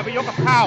อย่าไปยกกับข้าว